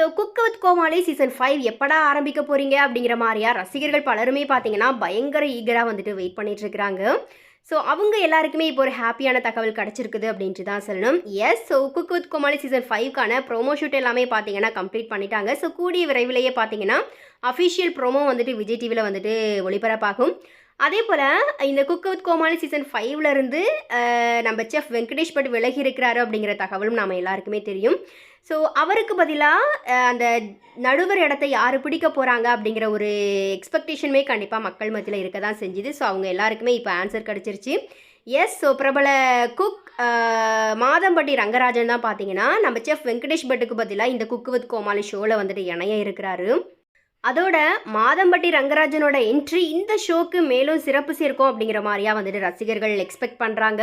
So cook with Komali season five எப்படா ஆரம்பிக்க போகிறீங்க அப்படிங்கிற மாதிரியா ரசிகர்கள் பலருமே பார்த்தீங்கன்னா பயங்கர ஈகராக வந்துட்டு வெயிட் பண்ணிட்டு இருக்கிறாங்க. ஸோ அவங்க எல்லாருக்குமே இப்போ ஒரு ஹாப்பியான தகவல் கிடச்சிருக்குது அப்படின்ட்டு தான் சொல்லணும். Yes so cook with Komali season ஃபைவ்க்கான promo shoot எல்லாமே பார்த்தீங்கன்னா கம்ப்ளீட் பண்ணிட்டாங்க. ஸோ கூடிய விரைவிலேயே பார்த்தீங்கன்னா அஃபிஷியல் ப்ரோமோ வந்துட்டு விஜய் டிவியில் வந்துட்டு ஒளிபரப்பாகும். அதே போல் இந்த குக் வித் கோமாளி சீசன் ஃபைவ்ல இருந்து நம்ம செஃப் வெங்கடேஷ் பட் விலகி இருக்கிறாரு அப்படிங்கிற தகவலும் நம்ம எல்லாருக்குமே தெரியும். ஸோ அவருக்கு பதிலாக அந்த நடுவர் இடத்த யார் பிடிக்க போகிறாங்க அப்படிங்கிற ஒரு எக்ஸ்பெக்டேஷனுமே கண்டிப்பாக மக்கள் மத்தியில் இருக்க தான் செஞ்சுது. ஸோ அவங்க எல்லாருக்குமே இப்போ ஆன்சர் கிடச்சிருச்சு. எஸ் ஸோ பிரபல குக் மாதம்பட்டி ரங்கராஜன் தான் பார்த்தீங்கன்னா நம்ம செஃப் வெங்கடேஷ் பட்டுக்கு பதிலாக இந்த குக் வித் கோமாளி ஷோவில் வந்துட்டு இணைய இருக்கிறாரு. அதோட மாதம்பட்டி ரங்கராஜனோட என்ட்ரி இந்த ஷோக்கு மேலும் சிறப்பு சேர்க்கும் அப்படிங்கிற மாதிரியா வந்துட்டு ரசிகர்கள் எக்ஸ்பெக்ட் பண்ணுறாங்க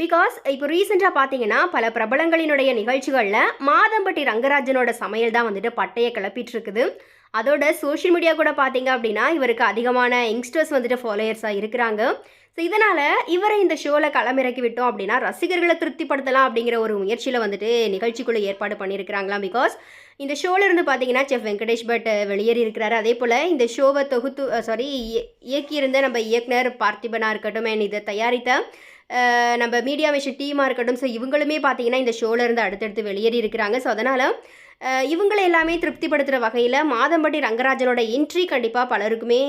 பிகாஸ் இப்போ ரீசெண்டாக பார்த்தீங்கன்னா பல பிரபலங்களினுடைய நிகழ்ச்சிகளில் மாதம்பட்டி ரங்கராஜனோட சமையல் தான் வந்துட்டு பட்டையை கிளப்பிட்டு இருக்குது அதோட சோஷியல் மீடியா கூட பார்த்தீங்க அப்படின்னா இவருக்கு அதிகமான யங்ஸ்டர்ஸ் வந்துட்டு ஃபாலோயர்ஸாக இருக்கிறாங்க. ஸோ இதனால் இவரை இந்த ஷோவில் களமிறக்கி விட்டோம் அப்படின்னா ரசிகர்களை திருப்திப்படுத்தலாம் அப்படிங்கிற ஒரு முயற்சியில் வந்துட்டு நிகழ்ச்சிக்குள்ளே ஏற்பாடு பண்ணியிருக்கிறாங்களாம். பிகாஸ் இந்த ஷோல இருந்து பார்த்தீங்கன்னா செஃப் வெங்கடேஷ் பட் வெளியேறி இருக்கிறாரு. அதே போல் இந்த ஷோவை தொகுத்து சாரி இயக்கியிருந்த நம்ம இயக்குனர் பார்த்திபனாக இருக்கட்டும் இதை தயாரித்த நம்ம மீடியா மிஷன் டீமாக இருக்கட்டும். ஸோ இவங்களுமே பார்த்தீங்கன்னா இந்த ஷோலேருந்து அடுத்தடுத்து வெளியேறி இருக்கிறாங்க. ஸோ அதனால் இவங்களை எல்லாமே திருப்திப்படுத்துகிற வகையில் மாதம்பட்டி ரங்கராஜனோட என்ட்ரி கண்டிப்பாக பலருக்குமே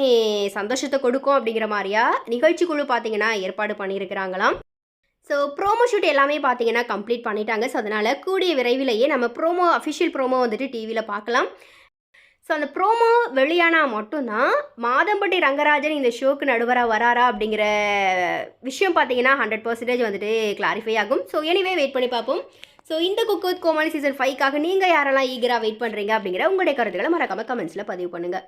சந்தோஷத்தை கொடுக்கும் அப்படிங்கிற மாதிரியா நிகழ்ச்சிக்குழு பார்த்தீங்கன்னா ஏற்பாடு பண்ணியிருக்கிறாங்களாம். ஸோ ப்ரோமோ ஷூட் எல்லாமே பார்த்தீங்கன்னா கம்ப்ளீட் பண்ணிட்டாங்க. ஸோ அதனால் கூடிய விரைவிலேயே நம்ம ப்ரோமோ அஃபிஷியல் ப்ரோமோ வந்துட்டு டிவியில் பார்க்கலாம் ஸோ அந்த ப்ரோமோ வெளியானா மட்டும்தான் மாதம்பட்டி ரங்கராஜன் இந்த ஷோக்கு நடுவராக வராரா அப்படிங்கிற விஷயம் பார்த்தீங்கன்னா ஹண்ட்ரட் பர்சன்டேஜ் வந்துட்டு கிளாரிஃபை ஆகும். ஸோ எனிவே வெயிட் பண்ணி பார்ப்போம். ஸோ இந்த குக் வித் கோமாளி சீசன் ஃபைவ்க்காக நீங்கள் யாரெல்லாம் ஈகராக வெயிட் பண்ணுறீங்க அப்படிங்கிற உங்களுடைய கருத்துக்களை மறக்காமல் கமெண்ட்ஸில் பதிவு பண்ணுங்கள்